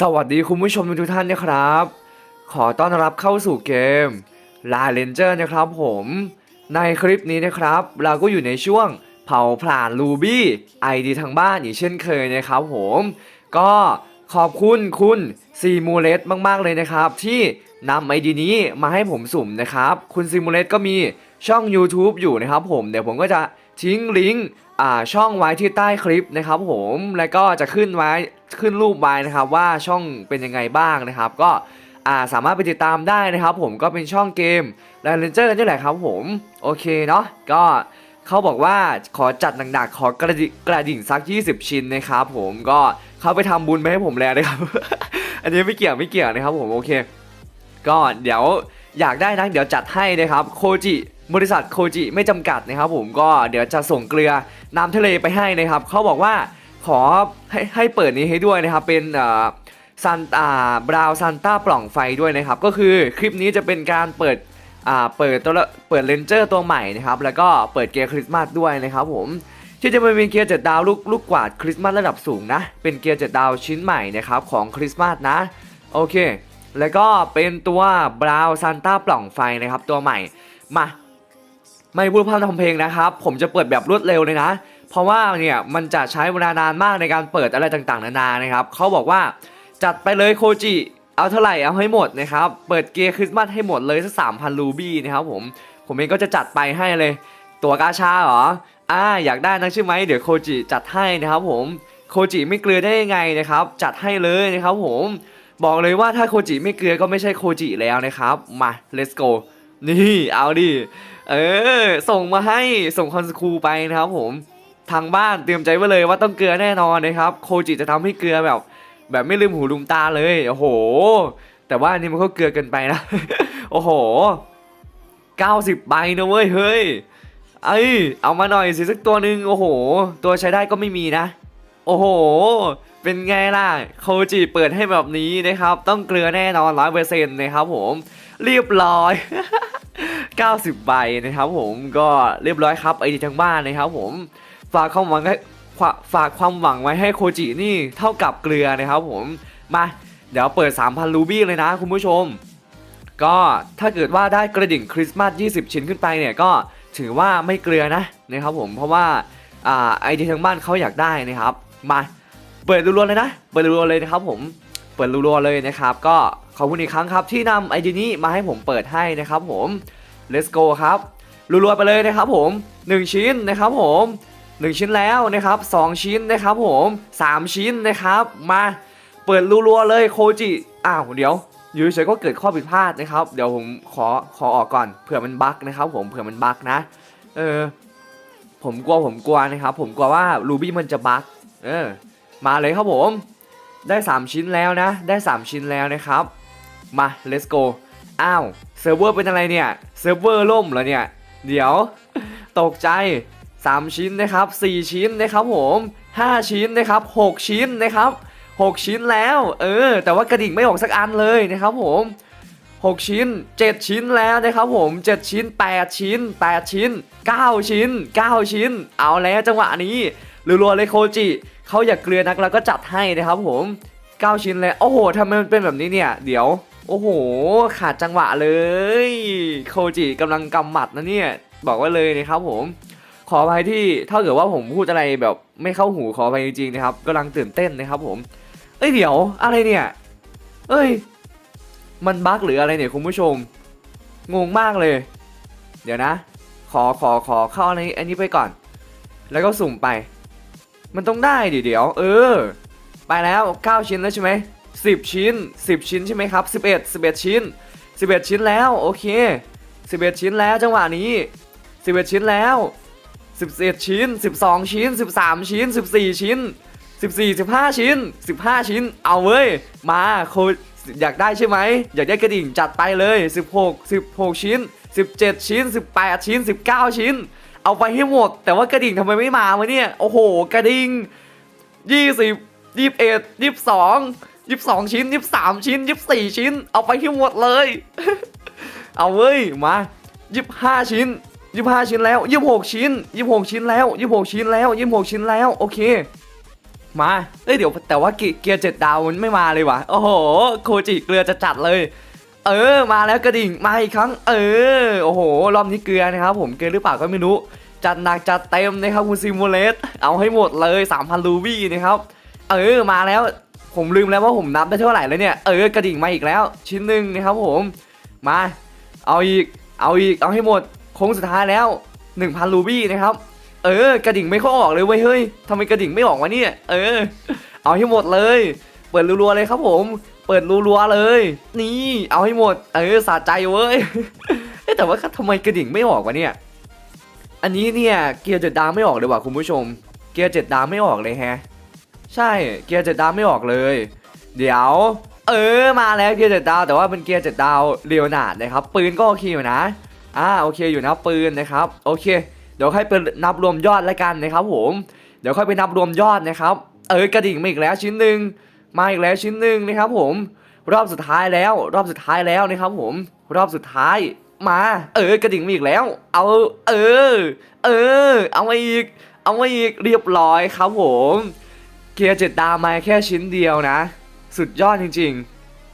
สวัสดีคุณผู้ชมทุกท่านนะครับ ขอต้อนรับเข้าสู่เกม l a l a n g e r นะครับผม ในคลิปนี้นะครับ เราก็อยู่ในช่วงเผาผลาญลูบี้ไอดีทางบ้านอีกเช่นเคยนะครับผม ก็ขอบคุณคุณซีมูเลตมากๆเลยนะครับ ที่นำไอดีนี้มาให้ผมสุ่มนะครับ คุณซีมูเลตก็มีช่อง YouTube อยู่นะครับผมเดี๋ยวผมก็จะ ทิ้งลิงก์ช่องไว้ที่ใต้คลิปนะครับผมแล้วก็จะขึ้นไว้ขึ้นรูปไว้นะครับว่าช่องเป็นยังไงบ้างนะครับ ก็สามารถไปติดตามได้นะครับ ผมก็เป็นช่องเกมและเลนเจอร์นี่แหละครับผมโอเคเนาะก็เขาบอกว่าขอจัดหนักๆขอกระดิกระดิ่งสัก 20 ชิ้นนะครับผมก็เขาไปทำบุญไปให้ผมแล้วนะครับ อันนี้ไม่เกี่ยวไม่เกี่ยวนะครับผมโอเค ก็เดี๋ยวอยากได้นะเดี๋ยวจัดให้นะครับโคจิ บริษัทโคจิไม่จำกัดนะครับผมก็เดี๋ยวจะส่งเกลือน้ำทะเลไปให้นะครับเขาบอกว่าขอให้ให้เปิดนี้ให้ด้วยนะครับเป็นซันอ่าบราวซันต้าปล่องไฟด้วยนะครับก็คือคลิปนี้จะเป็นการเปิดอ่าเปิดตัวละเปิดเลนเจอร์ตัวใหม่นะครับแล้วก็เปิดเกียร์คริสต์มาสด้วยนะครับผมที่จะเป็นเกียร์เจ็ดดาวลูกลูกกวาดคริสต์มาสระดับสูงนะเป็นเกียร์เจ็ดดาวชิ้นใหม่นะครับของคริสต์มาสนะโอเค แล้วก็เป็นตัวบราวซันต้าปล่องไฟนะครับตัวใหม่มา ไม่พูดพร่ำทำเพลงนะครับ ผมจะเปิดแบบรวดเร็วเลยนะ เพราะว่าเนี่ยมันจะใช้เวลานานมากในการเปิดอะไรต่างๆ นานานะครับเขาบอกว่าจัดไปเลยโคจิเอาเท่าไหร่เอาให้หมดนะครับ เปิดเกียร์คริสต์มาสให้หมดเลยสักสามพันรูบี้นะครับผมผมเองก็จะจัดไปให้เลย ตัวกาชาเหรออ่าอยากได้นักใช่ไหมเดี๋ยวโคจิจัดให้นะครับผมโคจิไม่เกลือได้ยังไงนะครับ จัดให้เลยนะครับ ผมบอกเลยว่าถ้าโคจิไม่เกลือก็ไม่ใช่โคจิแล้วนะครับ มา let's go นี่เอาดิ เออ ส่งมาให้ส่งคอนสคูไปนะครับผมทางบ้านเตรียมใจไว้เลยว่าต้องเกลือแน่นอนนะครับ โคจิจะทำให้เกลือแบบ แบบไม่ลืมหูลืมตาเลยโอ้โห แต่ว่าอันนี้มันก็เกลือเกินไปนะ โอ้โห 90ใบนะเว้ยเฮ้ยเอ้ยเอามาหน่อยสิสักตัวหนึ่งโอ้โห ตัวใช้ได้ก็ไม่มีนะ โอ้โห เป็นไงล่ะโคจิเปิดให้แบบนี้นะครับ ต้องเกลือแน่นอนร้อยเปอร์เซ็นต์นะครับผมเรียบร้อย 90 ใบนะครับผมก็เรียบร้อยครับไอดีทั้งบ้านนะครับผมฝากความหวังให้ฝากความหวังไว้ให้โคจินี่เท่ากับเกลือนะครับผมมาเดี๋ยวเปิด 3,000 รูบี้เลยนะคุณผู้ชม ก็ถ้าเกิดว่าได้กระดิ่งคริสต์มาส 20 ชิ้นขึ้นไปเนี่ยก็ถือว่าไม่เกลือนะนะครับผมเพราะว่าไอดีทั้งบ้านเขาอยากได้นะครับ มาเปิดรัวๆเลยนะ เปิดรัวๆเลยนะครับผมเปิดรัวๆเลยนะครับ ก็ขอบคุณอีกครั้งครับที่นำไอดีนี้มาให้ผมเปิดให้นะครับผม let's go ครับรัวๆไปเลยนะครับผม 1 ชิ้นนะครับผม 1 ชิ้นแล้วนะครับ 2 ชิ้นนะครับผม 3 ชิ้นนะครับ มาเปิดรัวๆเลยโคจิอ้าวเดี๋ยวอยู่เฉยก็เกิดข้อผิดพลาดนะครับ เดี๋ยวผมขอขอออกก่อนเผื่อมันบั๊กนะครับผมเผื่อมันบั๊กนะเออผมกลัวผมกลัวนะครับ ผมกลัวว่ารูบี้มันจะบั๊กเออมาเลยครับผมได้ 3 ชิ้นแล้วนะ ได้ 3 ชิ้นแล้วนะครับ มา let's go อ้าว ซิร์ฟเวอร์เป็นอะไรเนี่ย เซิร์ฟเวอร์ล่มเหรอเนี่ย เดี๋ยว ตกใจ 3 ชิ้นนะครับ 4 ชิ้นนะครับผม 5 ชิ้นนะครับ 6 ชิ้นนะครับ 6 ชิ้นแล้ว เออ แต่ว่ากระดิ่งไม่ออกสักอันเลยนะครับผม 6 ชิ้น 7 ชิ้นแล้วนะครับผม 7 ชิ้น 8 ชิ้น 8 ชิ้น 9 ชิ้น 9 ชิ้น เอาแล้วจังหวะนี้รัวๆเลยโคจิเขาอยากเกลือนักแล้วก็จัดให้นะครับผม 9 ชิ้นแล้ว โอ้โหทำไมมันเป็นแบบนี้เนี่ย เดี๋ยว โอ้โห ขาดจังหวะเลย โคจิกำลังกำหมัดนะเนี่ย บอกไว้เลยนะครับผม ขออภัยที่ถ้าเกิดว่าผมพูดอะไรแบบไม่เข้าหูขออภัยจริงๆนะครับกำลังตื่นเต้นนะครับผม เอ้ยเดี๋ยวอะไรเนี่ย เอ้ย มันบั๊กหรืออะไรเนี่ยคุณผู้ชม งงมากเลย เดี๋ยวนะ ขอขอขอเข้าอันนี้อันนี้ไปก่อน แล้วก็สุ่มไป มันต้องได้เดี๋ยว เออ ไปแล้ว9ชิ้นแล้วใช่ไหม 10 ชิ้น 10 ชิ้นใช่ไหมครับ 11 11 ชิ้น 11 ชิ้นแล้วโอเค 11 ชิ้นแล้วจังหวะนี้ 11 ชิ้นแล้ว 11 ชิ้น 12 ชิ้น 13 ชิ้น 14 ชิ้น 14 15 ชิ้น 15 ชิ้น เอาเว้ย มาโคอยากได้ใช่ไหม อยากได้กระดิ่งจัดไปเลย 16 16 ชิ้น 17 ชิ้น 18 ชิ้น 19 ชิ้น เอาไปให้หมด แต่ว่ากระดิ่งทำไมไม่มาวะเนี่ย โอ้โห กระดิ่ง 20 21 22 22ชิ้น23ชิ้น24ชิ้น เอาไปให้หมดเลย เอาเว้ยมา25ชิ้น25ชิ้นแล้ว26ชิ้น26ชิ้นแล้ว26ชิ้นแล้ว26ชิ้นแล้วโอเค มาเอ้ยเดี๋ยวแต่ว่าเกียร์เจ็ดดาวมันไม่มาเลยวะโอ้โหโคจิเกลือจะจัดเลย เออมาแล้วกระดิ่งมาอีกครั้ง เออโอ้โหรอบนี้เกลือนะครับ ผมเกลือหรือเปล่าก็ไม่รู้จัดหนักจัดเต็มนะครับคุณซิมูเลสเอาให้หมดเลย3,000รูบี้นะครับ เออมาแล้ว ผมลืมแล้วว่าผมนับได้เท่าไหร่แล้วเนี่ยเออกระดิ่งมาอีกแล้ว ชิ้นหนึ่งนะครับผมมา เอาอีกเอาอีกเอาให้หมดโค้งสุดท้ายแล้ว1,000รูบี้นะครับ เออกระดิ่งไม่เข้าออกเลยเว้ยเฮ้ยทำไมกระดิ่งไม่ออกวะเนี่ยเออ เอาให้หมดเลย เปิดรัวๆเลยครับผม เปิดรัวๆเลย นี่ เอาให้หมด เออสะใจเว้ยเอ๊ะแต่ว่าทำไมกระดิ่งไม่ออกวะเนี่ย อันนี้เนี่ยเกียร์เจ็ดดาวไม่ออกเลยว่ะคุณผู้ชม เกียร์เจ็ดดาวไม่ออกเลยแฮะ ใช่เกียร์เจ็ดดาวไม่ออกเลย เดี๋ยว เออมาแล้วเกียร์เจ็ดดาวแต่ว่าเป็นเกียร์เจ็ดดาวเรียวนาดนะครับปืนก็โอเคอยู่นะอ่าโอเคอยู่นะปืนนะครับโอเค เดี๋ยวค่อยไปนับรวมยอดแล้วกันนะครับผมเดี๋ยวค่อยไปนับรวมยอดนะครับ เออกระดิ่งมาอีกแล้วชิ้นหนึ่งมาอีกแล้วชิ้นหนึ่งนะครับผมรอบสุดท้ายแล้ว รอบสุดท้ายแล้วนะครับผมรอบสุดท้ายมา เออกระดิ่งมาอีกแล้ว เอาเออ เออ เอามาอีก เอามาอีกเรียบร้อยครับผม เกียร์เจ็ดดาวมาแค่ชิ้นเดียวนะ สุดยอดจริง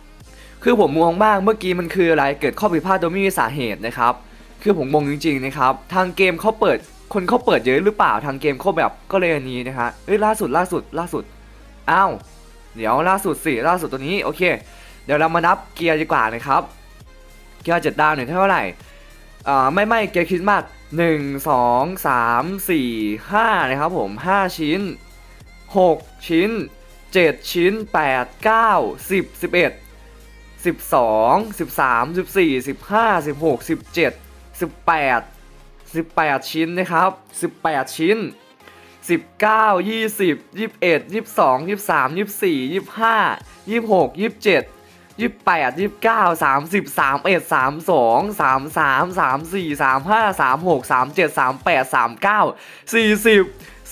ๆ คือผมมองมากเมื่อกี้มันคืออะไรเกิดข้อผิดพลาดโดยไม่มีสาเหตุนะครับ คือผมงงจริงๆนะครับ ทางเกมเขาเปิดคนเขาเปิดเยอะหรือเปล่าทางเกมเขาแบบก็เลยอันนี้นะฮะเอ้ยล่าสุดล่าสุดล่าสุดอ้าวเดี๋ยวล่าสุดสิล่าสุดตัวนี้โอเค เดี๋ยวเรามานับเกียร์ดีกว่านะครับเกียร์เจ็ดดาวหนึ่งเท่าไหร่อ่าไม่ไม่เกียร์คริสต์มาสหนึ่งสองสามสี่ห้านะครับผมห้าชิ้น หกชิ้นเจ็ดชิ้นแปดเก้าสิบสิบเอ็ดสิบสองสิบสามสิบสี่สิบห้าสิบหกสิบเจ็ดสิบแปดสิบแปดชิ้นนะครับสิบแปดชิ้นสิบเก้ายี่สิบยี่สิบเอ็ดยี่สิบสองยี่สิบสามยี่สิบสี่ยี่สิบห้ายี่สิบหกยี่สิบเจ็ดยี่สิบแปดยี่สิบเก้าสามสิบสามเอ็ดสามสองสามสามสามสี่สามห้าสามหกสามเจ็ดสามแปดสามเก้าสี่สิบ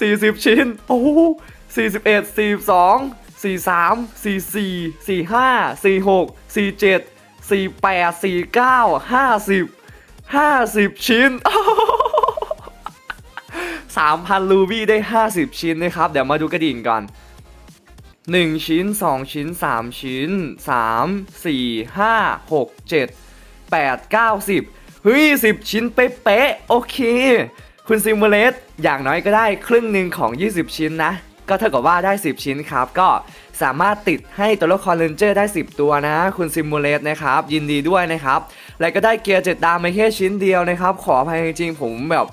สี่สิบชิ้น โอ้ สี่สิบเอ็ดสี่สองสี่สามสี่สี่สี่ห้าสี่หกสี่เจ็ดสี่แปดสี่เก้าห้าสิบห้าสิบชิ้น 3,000รูบี้ได้ 50 ชิ้นนะครับ เดี๋ยวมาดูกระดิ่งก่อน1 ชิ้น 2 ชิ้น 3 ชิ้น 3 4 5 6 7 8 9 10เฮ้ย10 ชิ้นเป๊ะๆโอเค คุณซิมูเลตอย่างน้อยก็ได้ครึ่งหนึ่งของ 20 ชิ้นนะ ก็เท่ากับว่าได้ 10 ชิ้นครับ ก็สามารถติดให้ตัวละครเลนเจอร์ได้ 10 ตัวนะ คุณซิมูเลตนะครับ ยินดีด้วยนะครับ แล้วก็ได้เกียร์เจ็ดดาวมาแค่ชิ้นเดียวนะครับ ขออภัยจริงๆผมแบบ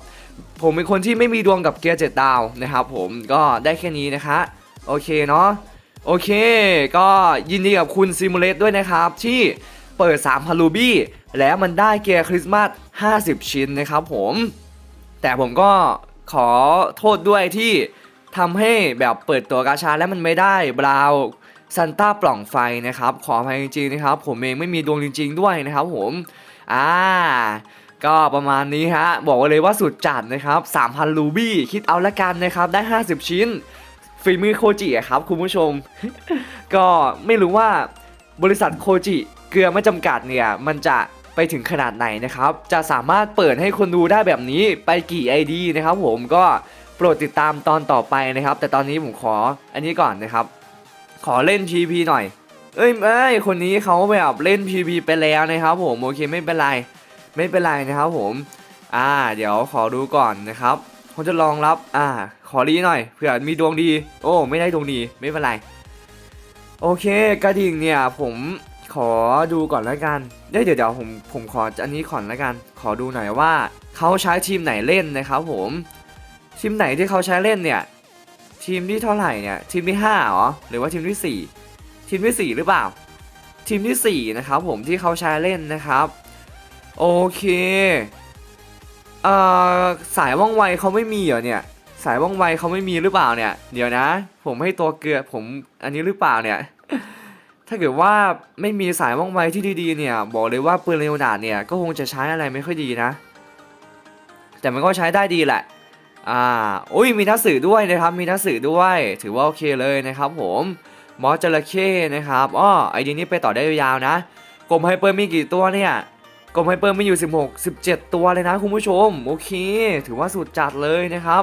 ผมเป็นคนที่ไม่มีดวงกับเกียร์เจ็ดดาวนะครับ ผมก็ได้แค่นี้นะคะโอเคเนาะโอเค ก็ยินดีกับคุณซิมูเลตด้วยนะครับ ที่เปิด3พันรูบี้แล้วมันได้เกียร์คริสต์มาส50 ชิ้นนะครับผม แต่ผมก็ขอโทษด้วยที่ ทำให้แบบเปิดตัวกาชาแล้วมันไม่ได้บราวซันต้าปล่องไฟนะครับ ขออภัยจริงๆนะครับ ผมเองไม่มีดวงจริง ๆ ด้วยนะครับผมอ่าก็ประมาณนี้ฮะ บอกเลยว่าสุดจัดนะครับ 3,000รูบี้ คิดเอาละกันนะครับ ได้ 50 ชิ้น ฝีมือโคจิครับคุณผู้ชม ก็ไม่รู้ว่าบริษัทโคจิเกลือไม่จำกัดเนี่ย มันจะไปถึงขนาดไหนนะครับ จะสามารถเปิดให้คนดูได้แบบนี้ไปกี่ ID นะครับผมก็ โปรดติดตามตอนต่อไปนะครับ แต่ตอนนี้ผมขออันนี้ก่อนนะครับ ขอเล่น PVP หน่อย เอ้ยไม่คนนี้เขาแบบเล่น PVP ไปแล้วนะครับ ผมโอเคไม่เป็นไรไม่เป็นไรนะครับผม อ่า เดี๋ยวขอดูก่อนนะครับผมจะลองรับ อ่า ขอรีหน่อยเผื่อมีดวงดี โอ้ ไม่ได้ดวงดีไม่เป็นไร โอเคกระดิ่งเนี่ยผมขอดูก่อนแล้วกันเดี๋ยวเดี๋ยวเดี๋ยวผมผมขออันนี้ก่อนแล้วกัน ขอดูหน่อยว่าเขาใช้ทีมไหนเล่นนะครับผม ทีมไหนที่เขาใช้เล่นเนี่ย ทีมที่เท่าไหร่เนี่ยทีมที่ห้าเหรอหรือว่าทีมที่สี่ทีมที่สี่หรือเปล่า ทีมที่สี่นะครับผมที่เขาใช้เล่นนะครับ โอเคเอ่อสายว่องไวเขาไม่มีเหรอเนี่ยสายว่องไวเขาไม่มีหรือเปล่าเนี่ย เดี๋ยวนะ ผมให้ตัวเกลือผมอันนี้หรือเปล่าเนี่ยถ้าเกิดว่าไม่มีสายว่องไวที่ดีๆเนี่ย บอกเลยว่าปืนเรโอนาร์ดเนี่ยก็คงจะใช้อะไรไม่ค่อยดีนะ แต่มันก็ใช้ได้ดีแหละ อ่าอุ้ยมีหนังสือด้วยนะครับมีหนังสือด้วย ถือว่าโอเคเลยนะครับผมมอสจระเข้นะครับอ้อไอเดียนี้ไปต่อได้ยาวๆนะกลมไฮเปอร์มีกี่ตัวเนี่ยกลมไฮเปอร์มีอยู่ 16 17 ตัวเลยนะคุณผู้ชมโอเค ถือว่าสุดจัดเลยนะครับ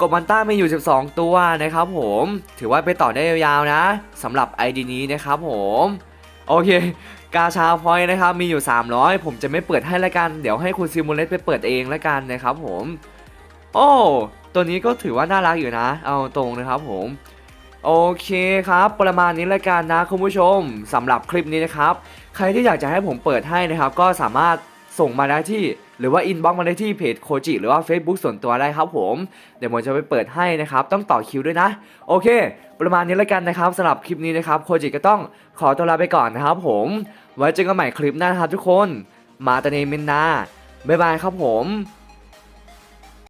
กบมันต้ามีอยู่ 12 ตัวนะครับผมถือว่าไปต่อได้ยาวๆนะสำหรับ ID นี้นะครับผมโอเค กาชาพอยต์นะครับมีอยู่ 300 ผมจะไม่เปิดให้ละกัน เดี๋ยวให้คุณซิมูเลตไปเปิดเองละกันนะครับผม โอ้ตัวนี้ก็ถือว่าน่ารักอยู่นะ เอาตรงนะครับผมโอเคครับ ประมาณนี้ละกันนะคุณผู้ชมสำหรับคลิปนี้นะครับ ใครที่อยากจะให้ผมเปิดให้นะครับ ก็สามารถส่งมาได้ที่ หรือว่าอินบ็อกมาได้ที่เพจโคจิหรือว่า Facebook ส่วนตัวได้ครับผม เดี๋ยวผมจะไปเปิดให้นะครับ ต้องต่อคิวด้วยนะ โอเค ประมาณนี้ละกันนะครับสำหรับคลิปนี้นะครับโคจิก็ต้องขอตัวลาไปก่อนนะครับผม ไว้เจอกันใหม่คลิปหน้านะครับทุกคน มาตาเนมินนาบ๊ายบายครับผม